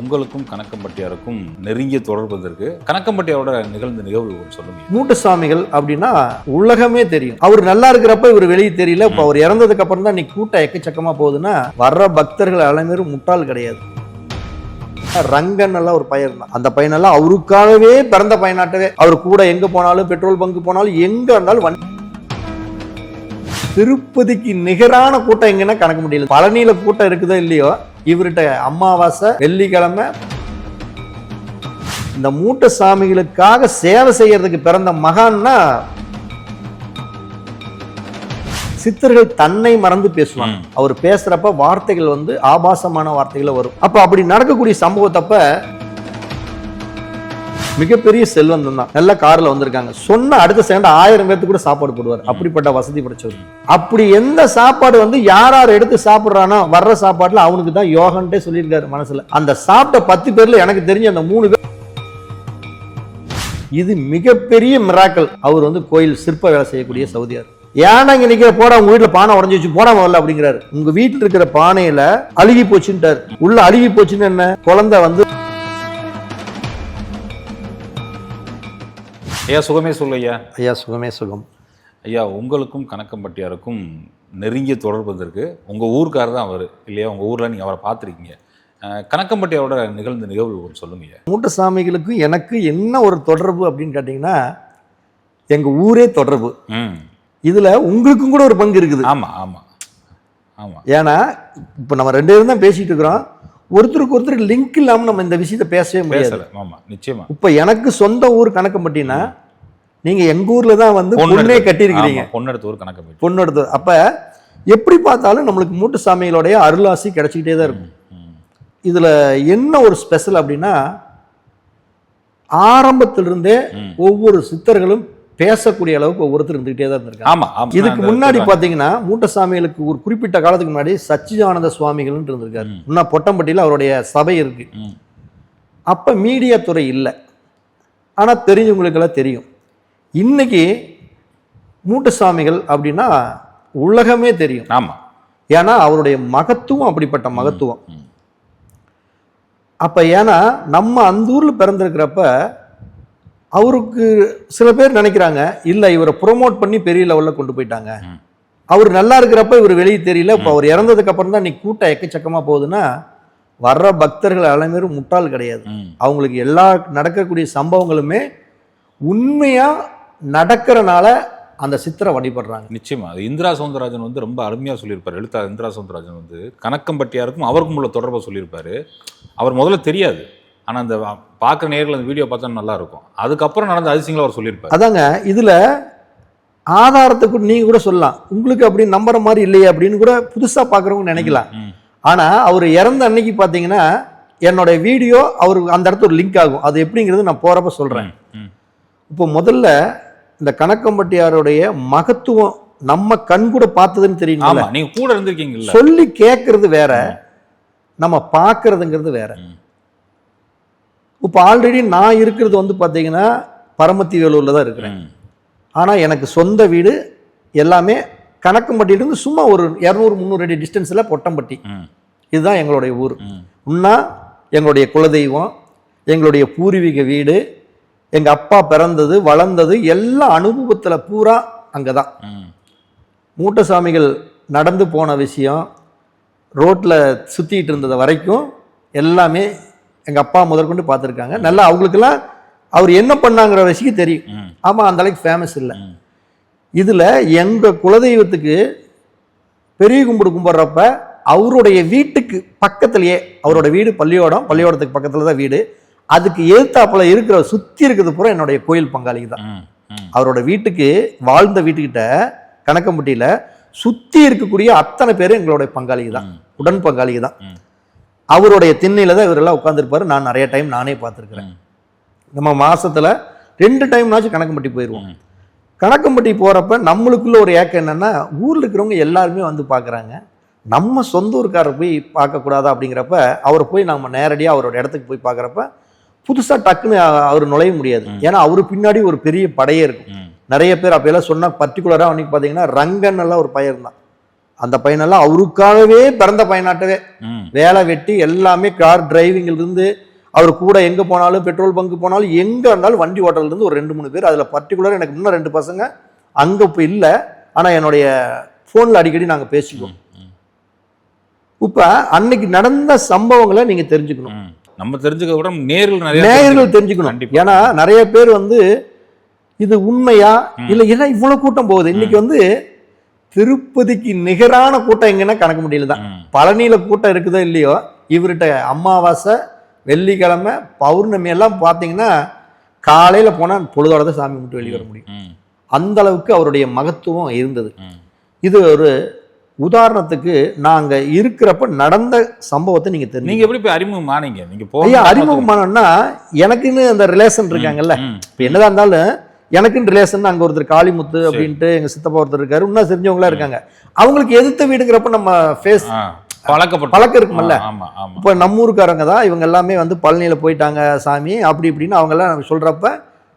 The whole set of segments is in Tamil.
உங்களுக்கும் கணக்கம்பட்டியாருக்கும் நெருங்கிய தொடர்பு வந்திருக்கு. கணக்கம்பட்டியாரோட நிகழ்ந்த நிகழ்வு சொல்லுங்க. மூட்டு சாமிகள் அப்படின்னா உலகமே தெரியும். அவர் நல்லா இருக்கிறப்ப இவர் வெளியே தெரியல. இப்ப அவர் இறந்ததுக்கு அப்புறம் தான் நீ கூட்டம் எக்கச்சக்கமா போகுதுன்னா வர்ற பக்தர்கள் அனைவரும் முட்டாள் கிடையாது. ரங்கன் எல்லாம் ஒரு பையன் தான். அந்த பையனெல்லாம் அவருக்காகவே பிறந்த பையனாட்டவே. அவர் கூட எங்க போனாலும் பெட்ரோல் பங்கு போனாலும் எங்க இருந்தாலும் வண்டி திருப்பதிக்கு நிகரான கூட்டம் எங்கன்னா கணக்க முடியல. பழனியில கூட்டம் இருக்குதோ இல்லையோ இவர்கிட்ட அமாவாசை வெள்ளிக்கிழமை இந்த மூட்ட சாமிகளுக்காக சேவை செய்யறதுக்கு பிறந்த மகான்னா சித்தர்கள் தன்னை மறந்து பேசுவாங்க. அவர் பேசுறப்ப வார்த்தைகள் வந்து ஆபாசமான வார்த்தைகள் வரும் அப்ப அப்படி நடக்கக்கூடிய சம்பவத்தப்ப மிகப்பெரிய செல்வந்தம் தான். நல்ல கார்ல வந்திருக்காங்க. சொன்ன அடுத்த செகண்ட் ஆயிரம் பேர்த்துக்கு கூட சாப்பாடு போடுவார். அப்படிப்பட்ட வசதி படைச்சவர். அப்படி எந்த சாப்பாடு வந்து யார் யார் எடுத்து சாப்பிடுறானோ வர்ற சாப்பாட்டுல அவனுக்கு தான் யோகன்ட்டே சொல்லியிருக்காரு மனசுல. அந்த சாப்பிட்ட பத்து பேர்ல எனக்கு தெரிஞ்ச அந்த மூணு பேர் இது மிகப்பெரிய மிராக்கல் அவர் வந்து கோயில் சிற்ப வேலை செய்யக்கூடிய சவுதியார். ஏன்னா இங்க நிக்கிற? போடா உங்க வீட்டுல பானை உடஞ்சி வச்சு போடா முதல்ல அப்படிங்கிறாரு. உங்க வீட்டுல இருக்கிற பானையில அழுகி போச்சுட்டார் உள்ள அழுகி போச்சுன்னு என்ன? குழந்தை வந்து ஐயா சுகமே சொல்லு ஐயா. ஐயா சுகமே சுகம் ஐயா உங்களுக்கும் கணக்கம்பட்டியாருக்கும் நெருங்கிய தொடர்பு வந்திருக்கு. உங்க ஊருக்காரர் தான் அவர் இல்லையா? உங்க ஊர்ல நீங்க அவரை பார்த்துருக்கீங்க. கணக்கம்பட்டியாரோட நிகழ்ந்த நிகழ்வு சொல்லுங்க மூட்ட சாமிகளுக்கும் எனக்கு என்ன ஒரு தொடர்பு அப்படின்னு கேட்டிங்கன்னா எங்க ஊரே தொடர்பு. ம். இதுல உங்களுக்கும் கூட ஒரு பங்கு இருக்குது. ஆமா ஆமா. ஆமா. ஏன்னா இப்ப நம்ம ரெண்டு பேரும் தான் பேசிட்டு இருக்கிறோம். ஒருத்தருக்கு ஒருத்தர் லிங்க் இல்லாம நம்ம இந்த விஷயத்த பேசவே முடியாது. பேசல. ஆமா நிச்சயமா. இப்ப எனக்கு சொந்த ஊர் கணக்கம்பட்டினா நீங்க எங்க ஊர்ல தான் வந்து பொண்ணே கட்டியிருக்கிறீங்க. ஆமா, பொண்ணெடுத்த ஊர் கணக்கம்பட்டி பொண்ணோட அப்ப எப்படி பார்த்தாலும் நம்மளுக்கு மூட்டு சாமிகளுடைய அருளாசி கிடைச்சிக்கிட்டே தான் இருக்கும். இதுல என்ன ஒரு ஸ்பெஷல் அப்படின்னா ஆரம்பத்திலிருந்தே. ஒவ்வொரு சித்தர்களும் பேசக்கூடிய அளவுக்கு ஒவ்வொருத்தர் இருந்துகிட்டே தான் இருந்திருக்காங்க. ஆமா இதுக்கு முன்னாடி பாத்தீங்கன்னா மூட்ட சாமிகளுக்கு ஒரு குறிப்பிட்ட காலத்துக்கு முன்னாடி சச்சிதானந்த சுவாமிகள் இருந்திருக்காரு. இன்னும் பொட்டம்பட்டியில அவருடைய சபை இருக்கு. அப்ப மீடியா துறை இல்லை. ஆனா தெரிஞ்சவங்களுக்கெல்லாம் தெரியும். இன்னைக்கு மூட்ட சாமிகள் அப்படின்னா உலகமே தெரியும் ஆமா ஏன்னா அவருடைய மகத்துவம் அப்படிப்பட்ட மகத்துவம். அப்ப ஏன்னா நம்ம அந்த ஊர்ல பிறந்திருக்கிறப்ப அவருக்கு சில பேர் நினைக்கிறாங்க இல்ல இவரை ப்ரோமோட் பண்ணி பெரிய லெவல்ல கொண்டு போயிட்டாங்க. அவர் நல்லா இருக்கிறப்ப இவர் வெளியே தெரியல இப்ப அவர் இறந்ததுக்கு அப்புறம் தான் நீ கூட்டம் எக்கச்சக்கமா போகுதுன்னா வர்ற பக்தர்கள் அனைவரும் முட்டாள் கிடையாது. அவங்களுக்கு எல்லா நடக்கக்கூடிய சம்பவங்களுமே உண்மையா நடக்கிறனால அந்த சித்தரை வழிபடுறாங்க. நிச்சயமா. அது இந்திரா சவுந்தரராஜன் வந்து ரொம்ப அருமையா சொல்லியிருப்பாரு. எழுத்தாளர் இந்திரா சவுந்தரராஜன் வந்து கணக்கம்பட்டியாருக்கும் அவருக்கும் உள்ள தொடர்பை சொல்லியிருப்பாரு. அவர் முதல்ல தெரியாது. ஆனா அந்த பார்க்குற நேரில் அந்த வீடியோ பார்த்தா நல்லா இருக்கும் அதுக்கப்புறம் நடந்த அதிசயங்களை அவர் சொல்லியிருப்பாரு. அதாங்க இதுல ஆதாரத்துக்கு நீங்க கூட சொல்லலாம். உங்களுக்கு அப்படி நம்புற மாதிரி இல்லையே அப்படின்னு கூட புதுசா பாக்குறவங்க நினைக்கலாம். ம். ஆனா அவர் இறந்த அன்னைக்கு பாத்தீங்கன்னா என்னோட வீடியோ அவருக்கு அந்த இடத்துல ஒரு லிங்க் ஆகும். அது எப்படிங்கிறது நான் போறப்ப சொல்றேன். ம். இப்போ முதல்ல இந்த கணக்கம்பட்டியாருடைய மகத்துவம் நம்ம கண் கூட பார்த்ததுன்னு தெரியுங்களா ஆமா நீங்க கூட இருந்திருக்கீங்கல்ல சொல்லி கேட்கறது வேற நம்ம பார்க்கறதுங்கிறது வேற. இப்போ ஆல்ரெடி நான் இருக்கிறது வந்து பார்த்தீங்கன்னா பரமத்தி வேலூர்ல தான் இருக்கிறேன் ம். ஆனா எனக்கு சொந்த வீடு எல்லாமே கணக்கம்பட்டியிலிருந்து சும்மா ஒரு இரநூறு முந்நூறு அடி டிஸ்டன்ஸில் பொட்டம்பட்டி. இதுதான் எங்களுடைய ஊர் ம். உன்னா எங்களுடைய குலதெய்வம் எங்களுடைய பூர்வீக வீடு எங்க அப்பா பிறந்தது வளர்ந்தது எல்லா அனுபவத்துல பூரா அங்கதான் ம். மூட்டசாமிகள் நடந்து போன விஷயம் ரோட்ல சுத்திட்டு இருந்தது வரைக்கும் எல்லாமே எங்க அப்பா முதற்கொண்டு பார்த்துருக்காங்க நல்லா அவங்களுக்கெல்லாம் அவர் என்ன பண்ணாங்கிற விஷயம் தெரியும் ம். ஆமா அந்த அளவுக்கு ஃபேமஸ் இல்லை. இதுல எங்க குலதெய்வத்துக்கு பெரிய கும்பிடு கும்பிட்றப்ப அவருடைய வீட்டுக்கு பக்கத்துலயே அவரோட வீடு பள்ளியோடம் பள்ளியோடத்துக்கு பக்கத்துல தான் வீடு அதுக்கு எதிர்த்தாப்புல இருக்கிற சுத்தி இருக்கிறது பூரா என்னுடைய கோயில் பங்காளி தான். அவரோட வீட்டுக்கு வாழ்ந்த வீட்டுக்கிட்ட கணக்கம்பட்டியில சுத்தி இருக்கக்கூடிய அத்தனை பேரும் எங்களுடைய பங்காளி தான். உடன் பங்காளி தான். அவருடைய திண்ணையில தான் இவரெல்லாம் உட்காந்துருப்பாரு நான் நிறைய டைம் நானே பார்த்துருக்கிறேன். நம்ம மாசத்துல ரெண்டு டைம்னாச்சும் கணக்கம்பட்டி போயிடுவோம். கணக்கம்பட்டி போறப்ப நம்மளுக்குள்ள ஒரு ஏக்கம் என்னன்னா ஊர்ல இருக்கிறவங்க எல்லாருமே வந்து பார்க்கறாங்க நம்ம சொந்த ஊருக்காரர் போய் பார்க்கக்கூடாதா அப்படிங்கிறப்ப அவரை போய் நம்ம நேரடியாக அவரோட இடத்துக்கு போய் பார்க்குறப்ப புதுசா டக்குன்னு அவர் நுழைய முடியாது. ஏன்னா அவரு பின்னாடி ஒரு பெரிய படையே இருக்கும். நிறைய பேர் அப்ப எல்லாம் சொன்னா பர்டிகுலரா அன்னைக்கு பார்த்தீங்கன்னா ரங்கன் எல்லாம் ஒரு பையன் தான் அந்த பையனெல்லாம் அவருக்காகவே பிறந்த பையனாட்டவே வேலை வெட்டி எல்லாமே கார் டிரைவிங்ல இருந்து அவர் கூட எங்க போனாலும் பெட்ரோல் பங்க் போனாலும் எங்க இருந்தாலும் வண்டி ஓட்டுறதுல இருந்து ஒரு ரெண்டு மூணு பேர். அதுல பர்டிகுலர் எனக்கு இன்னும் ரெண்டு பசங்க. அங்க இப்போ இல்ல. ஆனா என்னுடைய போன்ல அடிக்கடி நாங்க பேசிக்குவோம். இப்ப அன்னைக்கு நடந்த சம்பவங்களை நீங்க தெரிஞ்சுக்கணும். நம்ம தெரிஞ்சுக்க கூட நேரில் நிறைய நேயர்கள் தெரிஞ்சுக்கணும். ஏன்னா நிறைய பேர் வந்து இது உண்மையா? இல்ல ஏன்னா இவ்வளவு கூட்டம் போகுது. இன்னைக்கு வந்து திருப்பதிக்கு நிகரான கூட்டம் எங்கன்னா கணக்கு முடியல தான். பழனியில கூட்டம் இருக்குதோ இல்லையோ இவர்கிட்ட அமாவாசை வெள்ளிக்கிழமை பௌர்ணமி எல்லாம் பார்த்தீங்கன்னா காலையில போனா பொழுதோட தான் சாமி மட்டும் வெளியே வர முடியும். அந்த அளவுக்கு அவருடைய மகத்துவம் இருந்தது. இது ஒரு உதாரணத்துக்கு நாங்க இருக்கிறப்ப நடந்த சம்பவத்தை நீங்க தெரிஞ்சு நீங்க எப்படி போய் அறிமுகம் ஆனீங்க நீங்க ஐயா போக அறிமுகமானோன்னா எனக்குன்னு அந்த ரிலேஷன் இருக்காங்கல்ல. இப்போ என்னதான் இருந்தாலும் எனக்குன்னு ரிலேஷன் அங்க ஒருத்தர் காளிமுத்து அப்படின்ட்டு எங்க சித்தப்பா ஒருத்தர் இருக்காரு. இன்னும் தெரிஞ்சவங்களா இருக்காங்க. அவங்களுக்கு எதிர்த்த வீடுங்கிறப்ப நம்ம ஃபேஸ் பழக்கப்பட்ட பழக்கம் இருக்குமல்ல. இப்போ நம்ம ஊருக்காரங்க தான் இவங்க எல்லாமே வந்து பழனியில போயிட்டாங்க சாமி அப்படி இப்படின்னு அவங்க எல்லாம் சொல்றப்ப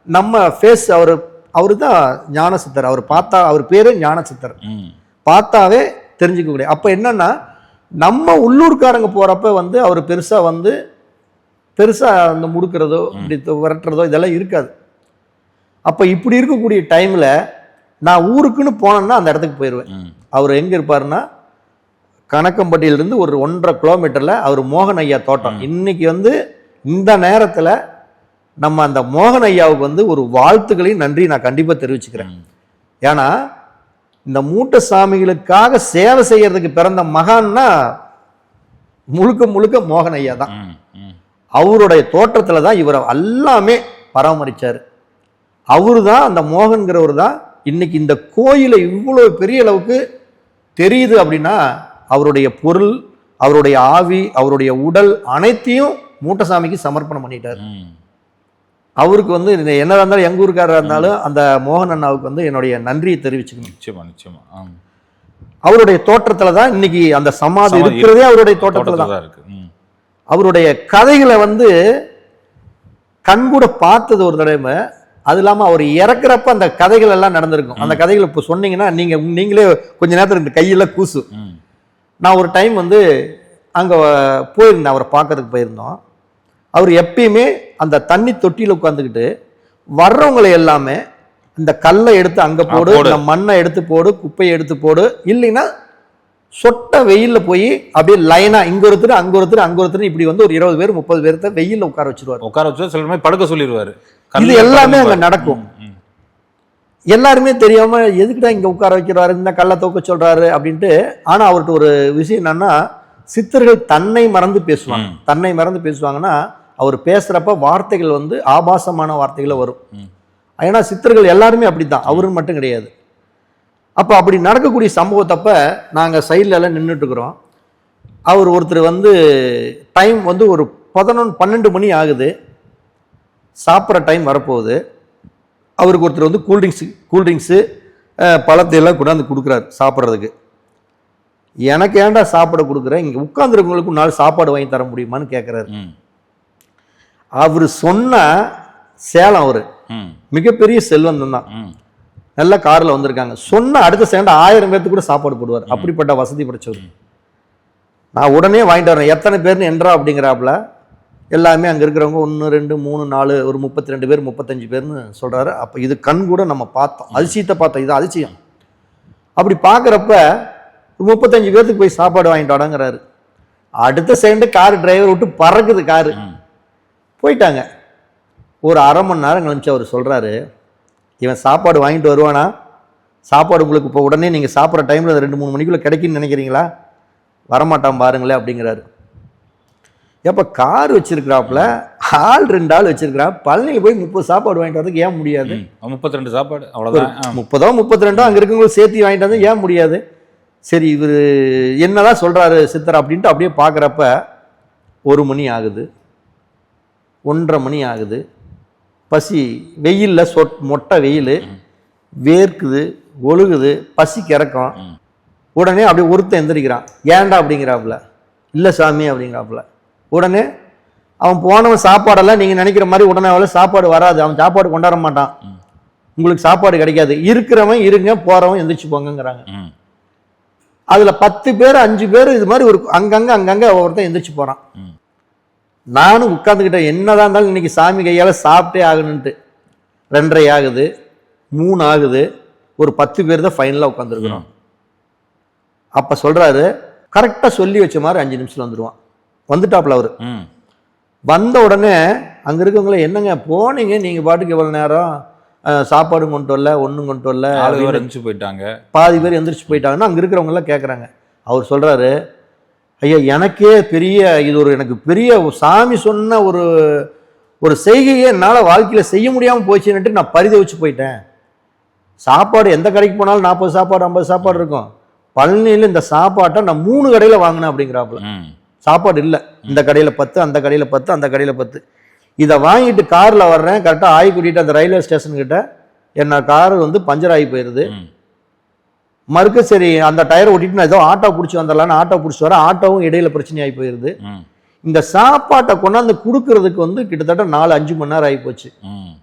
நம்ம ஃபேஸ் அவர் அவரு தான் ஞான சித்தர் அவர் பார்த்தா அவர் பேரு ஞான சித்தர். பார்த்தாவே தெரிஞ்சுக்கக்கூடிய. அப்போ என்னன்னா நம்ம உள்ளூர்காரங்க போறப்ப வந்து அவர் பெருசா வந்து பெருசா அந்த முடுக்கிறதோ இப்படி விரட்டுறதோ இதெல்லாம் இருக்காது. அப்போ இப்படி இருக்கக்கூடிய டைம்ல நான் ஊருக்குன்னு போனேன்னா அந்த இடத்துக்கு போயிடுவேன். அவர் எங்க இருப்பாருன்னா கணக்கம்பட்டியிலிருந்து ஒரு ஒன்றரை கிலோமீட்டர்ல அவர் மோகன் ஐயா தோட்டம். இன்னைக்கு வந்து இந்த நேரத்துல நம்ம அந்த மோகன் ஐயாவுக்கு வந்து ஒரு வாழ்த்துக்களையும் நன்றி நான் கண்டிப்பா தெரிவிச்சுக்கிறேன். ஏன்னா இந்த மூட்ட சாமிகளுக்காக சேவை செய்யறதுக்கு பிறந்த மகான்னா முழுக்க முழுக்க மோகன் ஐயா தான். அவருடைய தோற்றத்துல தான் இவரை எல்லாமே பராமரிச்சார் அவரு தான் அந்த மோகன்கிறவர் தான் இன்னைக்கு இந்த கோயிலை இவ்வளோ பெரிய அளவுக்கு தெரியுது அப்படின்னா அவருடைய பொருள் அவருடைய ஆவி அவருடைய உடல் அனைத்தையும் மூட்டசாமிக்கு சமர்ப்பணம் பண்ணிட்டார். அவருக்கு வந்து இது என்னதா இருந்தாலும் எங்க ஊருக்காரரா இருந்தாலும் அந்த மோகன் அண்ணாவுக்கு வந்து என்னுடைய நன்றியை தெரிவிச்சுக்கணும். நிச்சயமா நிச்சயமா. அவருடைய தோற்றத்துல தான் இன்னைக்கு அந்த சமாதி இருக்கிறதே அவருடைய தோற்றத்துல தோட்டத்துல தான் இருக்கு. அவருடைய கதைகளை வந்து கண்கூட பார்த்தது ஒரு தடவை. அது இல்லாம அவர் இறக்குறப்ப அந்த கதைகள் எல்லாம் நடந்திருக்கும். அந்த கதைகளை இப்போ சொன்னீங்கன்னா நீங்க நீங்களே கொஞ்ச நேரத்துக்கு இந்த கையெல்லாம் கூசு. நான் ஒரு டைம் வந்து அங்க போயிருந்தேன். அவரை பார்க்கறதுக்கு போயிருந்தோம். அவர் எப்பயுமே அந்த தண்ணி தொட்டியில் உட்காந்துக்கிட்டு வர்றவங்களை எல்லாமே இந்த கல்லை எடுத்து அங்க போடு. இந்த மண்ணை எடுத்து போடு குப்பையை எடுத்து போடு. இல்லைன்னா சொட்ட வெயில்ல போய் அப்படியே லைனா இங்க ஒருத்தர் அங்க ஒருத்தர் அங்க ஒருத்தர் இப்படி வந்து ஒரு இருபது பேர் முப்பது பேர்த்த வெயில்ல உட்கார வச்சிருவாரு. உட்கார வச்சு சில படுக்க சொல்லிடுவாரு இது எல்லாமே அங்க நடக்கும். எல்லாருமே தெரியாம எதுக்குடா இங்க உட்கார வைக்கிறாரு இந்த கல்லை தூக்க சொல்றாரு அப்படின்ட்டு ஆனா அவர்கிட்ட ஒரு விஷயம் என்னன்னா சித்தர்கள் தன்னை மறந்து பேசுவாங்க. தன்னை மறந்து பேசுவாங்கன்னா அவர் பேசுறப்ப வார்த்தைகள் வந்து ஆபாசமான வார்த்தைகளை வரும். ஏன்னா சித்தர்கள் எல்லாருமே அப்படித்தான். அவருன்னு மட்டும் கிடையாது. அப்ப அப்படி நடக்கக்கூடிய சம்பவத்தப்ப நாங்க சைட்ல எல்லாம் நின்றுட்டு இருக்கிறோம் அவர் ஒருத்தர் வந்து டைம் வந்து ஒரு பதினொன்று பன்னெண்டு மணி ஆகுது. சாப்பிட்ற டைம் வரப்போகுது. அவருக்கு ஒருத்தர் வந்து கூல்ட்ரிங்க்ஸு கூல்ட்ரிங்க்ஸு பழத்தை எல்லாம் கொண்டாந்து கொடுக்குறாரு சாப்பிட்றதுக்கு. எனக்கு ஏன்டா சாப்பிட கொடுக்குற? இங்கே உட்காந்துருக்கவங்களுக்கு நாள் சாப்பாடு வாங்கி தர முடியுமான்னு கேட்குறாரு. அவர் சொன்ன சேலம் அவர். மிகப்பெரிய செல்வந்தன் தான். நல்ல காரில் வந்திருக்காங்க. சொன்ன அடுத்த செகண்ட் ஆயிரம் பேர்த்துக்கு கூட சாப்பாடு போடுவார். அப்படிப்பட்ட வசதி படைச்சவர். நான் உடனே வாங்கிட்டு வரேன். எத்தனை பேர்னு என்றா அப்படிங்கிறாப்புல எல்லாமே அங்கே இருக்கிறவங்க ஒன்று ரெண்டு மூணு நாலு ஒரு முப்பத்தி ரெண்டு பேர் முப்பத்தஞ்சு பேர்னு சொல்கிறாரு அப்போ இது கண் கூட நம்ம பார்த்தோம். அதிசயத்தை பார்த்தோம். இது அதிசயம். அப்படி பார்க்குறப்ப ஒரு முப்பத்தஞ்சு பேர்த்துக்கு போய் சாப்பாடு வாங்கிட்டு வாடாங்கிறாரு. அடுத்த செகண்டு கார் டிரைவர் விட்டு பறக்குது காரு. போயிட்டாங்க. ஒரு அரை மணி நேரம் கழிச்சு அவர் சொல்கிறாரு இவன் சாப்பாடு வாங்கிட்டு வருவானா? சாப்பாடு உங்களுக்கு இப்போ உடனே நீங்கள் சாப்பிட்ற டைமில் ரெண்டு மூணு மணிக்குள்ளே கிடைக்குன்னு நினைக்கிறீங்களா? வரமாட்டான் பாருங்களேன் அப்படிங்கிறாரு. எப்போ கார் வச்சிருக்கிறாப்புல ஆள் ரெண்டு ஆள் வச்சிருக்கிறான். பழனியில் போய் முப்பது சாப்பாடு வாங்கிட்டு வரதுக்கு ஏன் முடியாது. முப்பத்தி ரெண்டு சாப்பாடு அவ்வளவுதான். ஆ. முப்பதோ முப்பத்தி ரெண்டோ அங்கே இருக்கவங்களுக்கு சேர்த்து வாங்கிட்டு வந்து ஏன் முடியாது? சரி இவர் என்னதான் சொல்கிறாரு சித்தர் அப்படின்ட்டு அப்படியே பார்க்குறப்ப ஒரு மணி ஆகுது. ஒன்றரை மணி ஆகுது பசி வெயிலில் சொட் மொட்டை வெயில் வேர்க்குது ஒழுகுது பசி கிறக்கம். உடனே அப்படியே ஒருத்தன் எந்திரிக்கிறான் ஏன்டா அப்படிங்கிறாப்புல இல்லை சாமி அப்படிங்கிறாப்புல உடனே அவன் போனவன் சாப்பாடெல்லாம் நீங்கள் நினைக்கிற மாதிரி உடனே அவள சாப்பாடு வராது அவன் சாப்பாடு கொண்டாட மாட்டான். உங்களுக்கு சாப்பாடு கிடைக்காது இருக்கிறவன் இருங்க போறவன் எந்திரிச்சு போங்கங்கிறாங்க ம். அதுல பத்து பேர் அஞ்சு பேர் இது மாதிரி ஒரு அங்கங்க அங்கங்க ஒவ்வொருத்தன் எந்திரிச்சு போறான் ம். நானும் உட்காந்துக்கிட்டேன் என்னதான் இருந்தாலும் இன்னைக்கு சாமி கையால சாப்பிட்டே ஆகணுன்ட்டு ரெண்டரை ஆகுது மூணு ஆகுது ஒரு பத்து பேர் தான் ஃபைனலாக உட்காந்துருக்குறோம் அப்ப சொல்றாரு கரெக்டா சொல்லி வச்ச மாதிரி அஞ்சு நிமிஷத்துல வந்துருவான். வந்துட்டாப்ல அவரு. ம். வந்த உடனே அங்க இருக்கவங்கள என்னங்க போனீங்க? நீங்க பாட்டுக்கு இவ்வளவு நேரம் அஹ், சாப்பாடும் கொண்டு வரல ஒண்ணும் கொண்டு வரல ஆளு எந்திரிச்சு போயிட்டாங்க. பாதி பேர் எந்திரிச்சு போயிட்டாங்கன்னா அங்க இருக்கிறவங்க எல்லாம் கேக்குறாங்க. அவர் சொல்றாரு ஐயா எனக்கே பெரிய இது ஒரு எனக்கு பெரிய சாமி சொன்ன ஒரு ஒரு செய்கையை என்னால் வாழ்க்கையில் செய்ய முடியாமல் போச்சுன்னுட்டு நான் பரிதவிச்சு போயிட்டேன். சாப்பாடு எந்த கடைக்கு போனாலும் நாற்பது சாப்பாடு ஐம்பது சாப்பாடு இருக்கும். பழனியில் இந்த சாப்பாட்டை நான் மூணு கடையில் வாங்கினேன் அப்படிங்கிறாப்புல. சாப்பாடு இல்லை. இந்த கடையில் பத்து அந்த கடையில் பத்து அந்த கடையில் பத்து. இதை வாங்கிட்டு காரில் வர்றேன் கரெக்டாக ஆகி கூட்டிகிட்டு அந்த ரயில்வே ஸ்டேஷன் கிட்ட. என்ன கார் வந்து பஞ்சர் ஆகி போயிடுது மறுக்க சரி அந்த டயரை ஓட்டிட்டு நான் ஏதோ ஆட்டோ பிடிச்சி வந்துடலான்னு ஆட்டோ பிடிச்சி வரேன் ஆட்டோவும் இடையில பிரச்சனையாகி போயிடுது ம். இந்த சாப்பாட்டை கொண்டாந்து கொடுக்கறதுக்கு வந்து கிட்டத்தட்ட நாலு அஞ்சு மணி நேரம் ஆகி போச்சு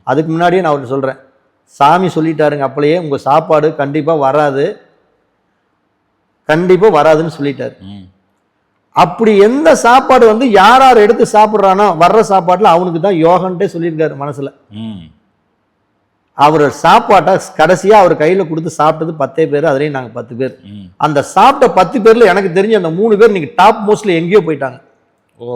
அதுக்கு முன்னாடியே நான் அவர்கிட்ட சொல்கிறேன் சாமி சொல்லிட்டாருங்க அப்பளையே உங்கள் சாப்பாடு கண்டிப்பாக வராது. கண்டிப்பாக வராதுன்னு சொல்லிட்டாரு. அப்படி எந்த சாப்பாடு வந்து யார் யார் எடுத்து சாப்பிட்றானோ வர்ற சாப்பாட்டில் அவனுக்கு தான் யோகன்ட்டே சொல்லியிருக்காரு மனசில். அவர் சாப்பாட்டை கடைசியாக அவர் கையில் கொடுத்து சாப்பிட்டது பத்தே பேர் அதுலேயும் நாங்கள் பத்து பேர். அந்த சாப்பிட்ட பத்து பேர்ல எனக்கு தெரிஞ்ச அந்த மூணு பேர் இன்னைக்கு டாப் மோஸ்ட்ல எங்கேயோ போயிட்டாங்க. ஓ.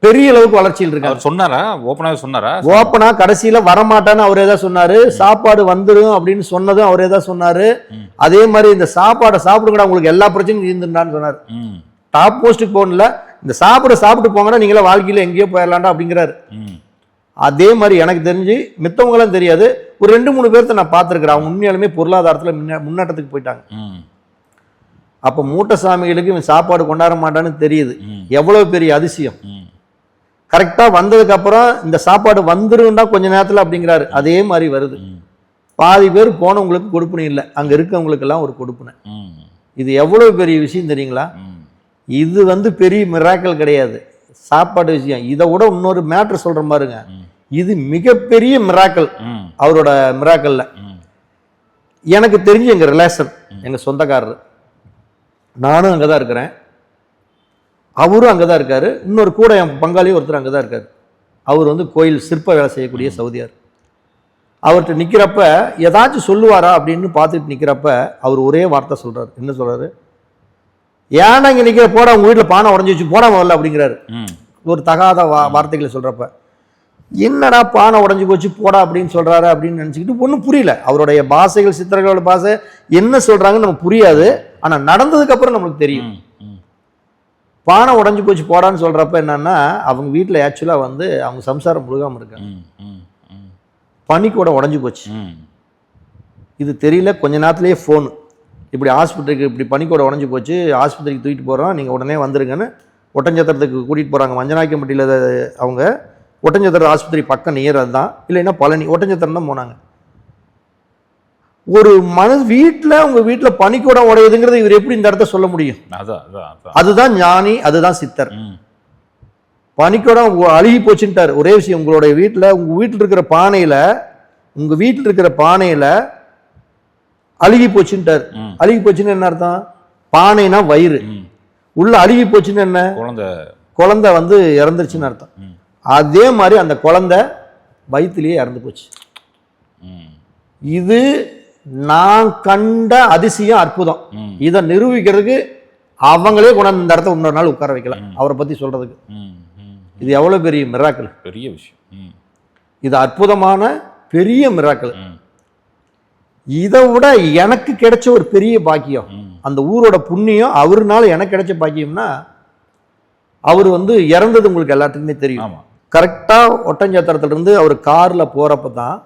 பெரிய அளவுக்கு வளர்ச்சியில் இருக்காங்க. அவர் சொன்னாரா? ஓப்பனாவே சொன்னாரா? ஓப்பனா கடைசியில வரமாட்டான்னு அவரே தான் சொன்னாரு. சாப்பாடு வந்துடும் அப்படின்னு சொன்னதும் அவரே தான் சொன்னாரு. அதே மாதிரி இந்த சாப்பாடை சாப்பிடுங்கடா உங்களுக்கு எல்லா பிரச்சனையும் இருந்துட்டான்னு சொன்னாரு. டாப் போஸ்ட்டுக்கு போகணும்ல. இந்த சாப்பிட சாப்பிட்டு போங்கன்னா நீங்களா வாழ்க்கையில எங்கேயோ போயிடலாம்டா அப்படிங்கிறாரு. அதே மாதிரி எனக்கு தெரிஞ்சு மித்தவங்களாம் தெரியாது. ஒரு ரெண்டு மூணு பேர்த்த நான் பார்த்துருக்கிறேன். அவங்க உண்மையாலுமே பொருளாதாரத்துல முன்னே முன்னேற்றத்துக்கு போயிட்டாங்க. அப்ப மூட்டை சாமிகளுக்கு இவன் சாப்பாடு கொண்டாட மாட்டான்னு தெரியுது. ம். எவ்வளவு பெரிய அதிசயம். கரெக்டாக வந்ததுக்கு அப்புறம் இந்த சாப்பாடு வந்துரும்னா கொஞ்ச நேரத்தில் அப்படிங்கிறாரு. அதே மாதிரி வருது. பாதி பேர் போனவங்களுக்கு கொடுப்புனை இல்லை. அங்கே இருக்கவங்களுக்கெல்லாம் ஒரு கொடுப்புனை. இது எவ்வளவு பெரிய விஷயம் தெரியுங்களா? இது வந்து பெரிய மிராக்கல் கிடையாது. சாப்பாடு விஷயம். இதை விட இன்னொரு மேட்ரு சொல்ற பாருங்க. ம். இது மிகப்பெரிய மிராக்கல் அவரோட மிராக்கல்ல எனக்கு தெரிஞ்சு எங்க ரிலேஷன் எங்க சொந்தக்காரர் நானும் அங்கே தான் இருக்கிறேன். அவரும் அங்கே தான் இருக்காரு. இன்னொரு கூட என் பங்காளி ஒருத்தர் அங்கே தான் இருக்காரு. அவர் வந்து கோயில் சிற்ப வேலை செய்யக்கூடிய சவுதியார். அவர்கிட்ட நிற்கிறப்ப ஏதாச்சும் சொல்லுவாரா அப்படின்னு பார்த்துட்டு நிற்கிறப்ப அவர் ஒரே வார்த்தை சொல்றாரு. என்ன சொல்றாரு? ஏன்டா இங்கே நிற்கிற போடா உங்கள் வீட்டில் பானை உடஞ்சி வச்சு போடா முதல்ல அப்படிங்கிறாரு. ஒரு தகாத வா வார்த்தைகளை சொல்றப்ப. என்னடா பானை உடஞ்சி போச்சு போடா அப்படின்னு சொல்றாரு அப்படின்னு நினச்சிக்கிட்டு ஒன்றும் புரியல. அவருடைய பாஷைகள் சித்திரங்களோட பாஷை என்ன சொல்றாங்கன்னு நமக்கு புரியாது. ஆனா நடந்ததுக்கு அப்புறம் நம்மளுக்கு தெரியும். பானை உடஞ்சி போச்சு போடான்னு சொல்றப்ப என்னன்னா அவங்க வீட்டில் ஆக்சுவலாக வந்து அவங்க சம்சாரம் முழுகாம இருக்காங்க. ம் ம் ம். பனி கூட உடஞ்சி போச்சு. இது தெரியல கொஞ்ச நேரத்திலேயே ஃபோன் இப்படி ஆஸ்பத்திரிக்கு இப்படி பனிக்கூட உடஞ்சி போச்சு ஆஸ்பத்திரிக்கு தூக்கிட்டு போகிறோம் நீங்கள் உடனே வந்துருங்கன்னு ஒட்டஞ்சத்திரத்துக்கு கூட்டிகிட்டு போகிறாங்க மஞ்சநாயக்கம்பட்டியில் அவங்க ஒட்டஞ்சத்திரம் ஆஸ்பத்திரி பக்கம் நியர் அதுதான் இல்லைன்னா பழனி ஒட்டஞ்சத்திரம் தான் போனாங்க. ஒரு மனு வீட்டில் உங்கள் வீட்டில் பனிக்கூட உடையுதுங்கிறது இவர் எப்படி இந்த இடத்த சொல்ல முடியும்? அதுதான் ஞானி அதுதான் சித்தர். பனிக்கூடம் அழுகி போச்சுன்ட்டார். ஒரே விஷயம் உங்களுடைய வீட்டில் உங்கள் வீட்டில் இருக்கிற பானையில் உங்கள் வீட்டில் இருக்கிற பானையில் அழுகி போச்சுன்ட்டார். ம். அழுகி போச்சுன்னு என்ன அர்த்தம்? பானைனா வயிறு. உள்ள அழுகி போச்சுன்னு என்ன? குழந்தை. குழந்தை வந்து இறந்துருச்சுன்னு அர்த்தம். அதே மாதிரி அந்த குழந்தை வயிற்றுலயே இறந்து போச்சு. இது நான் கண்ட அதிசயம் அற்புதம். இதை நிரூபிக்கிறதுக்கு அவங்களே கொண்டாந்து இந்த இடத்த இன்னொரு நாள் உட்கார வைக்கலாம் அவரை பத்தி சொல்றதுக்கு. இது எவ்வளவு பெரிய மிராக்கள் பெரிய விஷயம். இது அற்புதமான பெரிய மிராக்கள் இதை விட எனக்கு கிடைச்ச ஒரு பெரிய பாக்கியம் அந்த ஊரோட புண்ணியம் அவருனால எனக்கு கிடைச்ச பாக்கியம்னா அவர் வந்து இறந்தது உங்களுக்கு எல்லாத்துக்குமே தெரியும். ஆமா கரெக்டா ஒட்டஞ்சத்திரத்துல இருந்து அவர் கார்ல போறப்ப தான்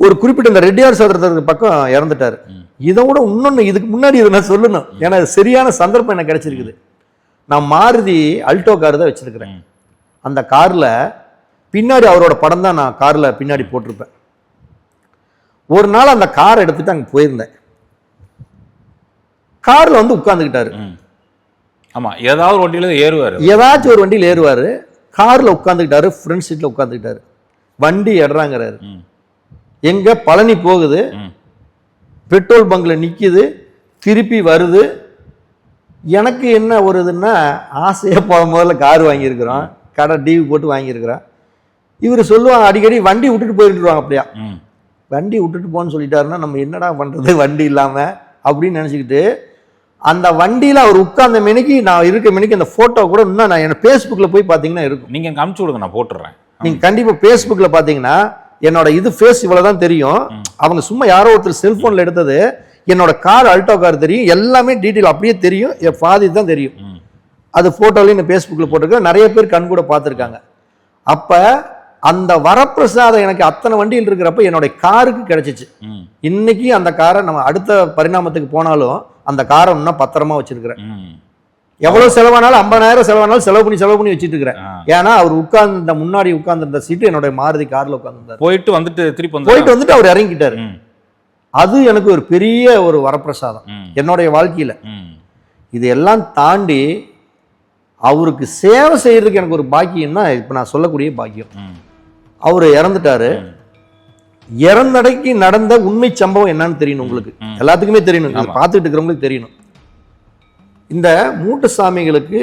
ஒரு குறிப்பிட்ட இந்த ரெட்டியார் சதுரத்துக்கு பக்கம் இறந்துட்டாரு. இதை விட இன்னொன்னு இதுக்கு முன்னாடி இதை நான் சொல்லணும். ஏன்னா சரியான சந்தர்ப்பம் எனக்கு கிடைச்சிருக்குது. நான் மாருதி அல்டோ கார் தான் வச்சிருக்கிறேன். அந்த கார்ல பின்னாடி அவரோட படம் தான் நான் கார்ல பின்னாடி போட்டிருப்பேன். ஒரு நாள் அந்த காரை எடுத்துட்டு அங்க போயிருந்தேன். கார்ல வந்து உட்கார்ந்துக்கிட்டாரு. ம். ஆமா ஏதாவது ஒரு வண்டியில ஏறுவாரு. ஏதாச்சும் ஒரு வண்டியில் ஏறுவார். காரில் உட்காந்துக்கிட்டாரு ஃப்ரண்ட் சீட்டில் உட்காந்துக்கிட்டாரு வண்டி எடுறாங்கிறாரு ம் எங்க பழனி போகுது. பெட்ரோல் பங்க்ல நிக்குது. திருப்பி வருது. எனக்கு என்ன ஒரு இதுன்னா ஆசையாக போக முதல்ல கார் வாங்கியிருக்கிறோம். கடை டிவி போட்டு வாங்கியிருக்கிறோம். இவர் சொல்லுவாங்க அடிக்கடி வண்டி விட்டுட்டு போயிருந்துருவாங்க அப்படியா. வண்டி விட்டுட்டு போன்னு சொல்லிட்டாருன்னா நம்ம என்னடா பண்ணுறது வண்டி இல்லாமல் அப்படின்னு நினச்சிக்கிட்டு அந்த வண்டியில் அவர் உட்கார்ந்த மினிக்கு நான் இருக்க மினிக்கு அந்த ஃபோட்டோ கூட இன்னும் நான் என் ஃபேஸ்புக்கில் போய் பார்த்தீங்கன்னா இருக்கும். நீங்க எனக்கு அனுப்பிச்சு விடுங்க நான் போட்டுடுறேன் நீங்கள் கண்டிப்பாக ஃபேஸ்புக்கில் பார்த்தீங்கன்னா என்னோட இது ஃபேஸ் இவ்வளோ தான் தெரியும். அவங்க சும்மா யாரோ ஒருத்தர் செல்ஃபோனில் எடுத்தது என்னோட கார் அல்டோ கார் தெரியும். எல்லாமே டீட்டெயில் அப்படியே தெரியும். என் பாதி தான் தெரியும். அது ஃபோட்டோலையும் நான் ஃபேஸ்புக்கில் போட்டிருக்கேன். நிறைய பேர் கண் கூட பார்த்துருக்காங்க. அப்போ அந்த வரப்பிரசாதம் எனக்கு அத்தனை வண்டியில் இருக்கிறப்ப என்னுடைய காருக்கு கிடைச்சிச்சு. இன்னைக்கு அந்த காரை நம்ம அடுத்த பரிணாமத்துக்கு போனாலும் அந்த காரை இன்னும் பத்திரமா வச்சிருக்கிறேன். எவ்வளவு செலவானாலும் ஐம்பதாயிரம் செலவானாலும் செலவு பண்ணி செலவு பண்ணி வச்சிட்டு இருக்கிறேன். ஏன்னா அவர் உட்கார்ந்த முன்னாடி உட்கார்ந்திருந்த சீட்டு என்னுடைய மாருதி கார்ல உட்கார்ந்திருந்தார். போயிட்டு வந்துட்டு திருப்பி போயிட்டு வந்துட்டு அவர் இறங்கிட்டாரு. அது எனக்கு ஒரு பெரிய ஒரு வரப்பிரசாதம். என்னுடைய வாழ்க்கையில. ம். இது எல்லாம் தாண்டி அவருக்கு சேவை செய்யறதுக்கு எனக்கு ஒரு பாக்கியம் தான் இப்ப நான் சொல்லக்கூடிய பாக்கியம். அவர் இறந்துட்டாரு. இறந்தடைக்கு நடந்த உண்மை சம்பவம் என்னன்னு தெரியணும் உங்களுக்கு. எல்லாத்துக்குமே தெரியணும். பார்த்துட்டு இருக்கிறவங்களுக்கு தெரியணும் இந்த மூட்டு சாமிகளுக்கு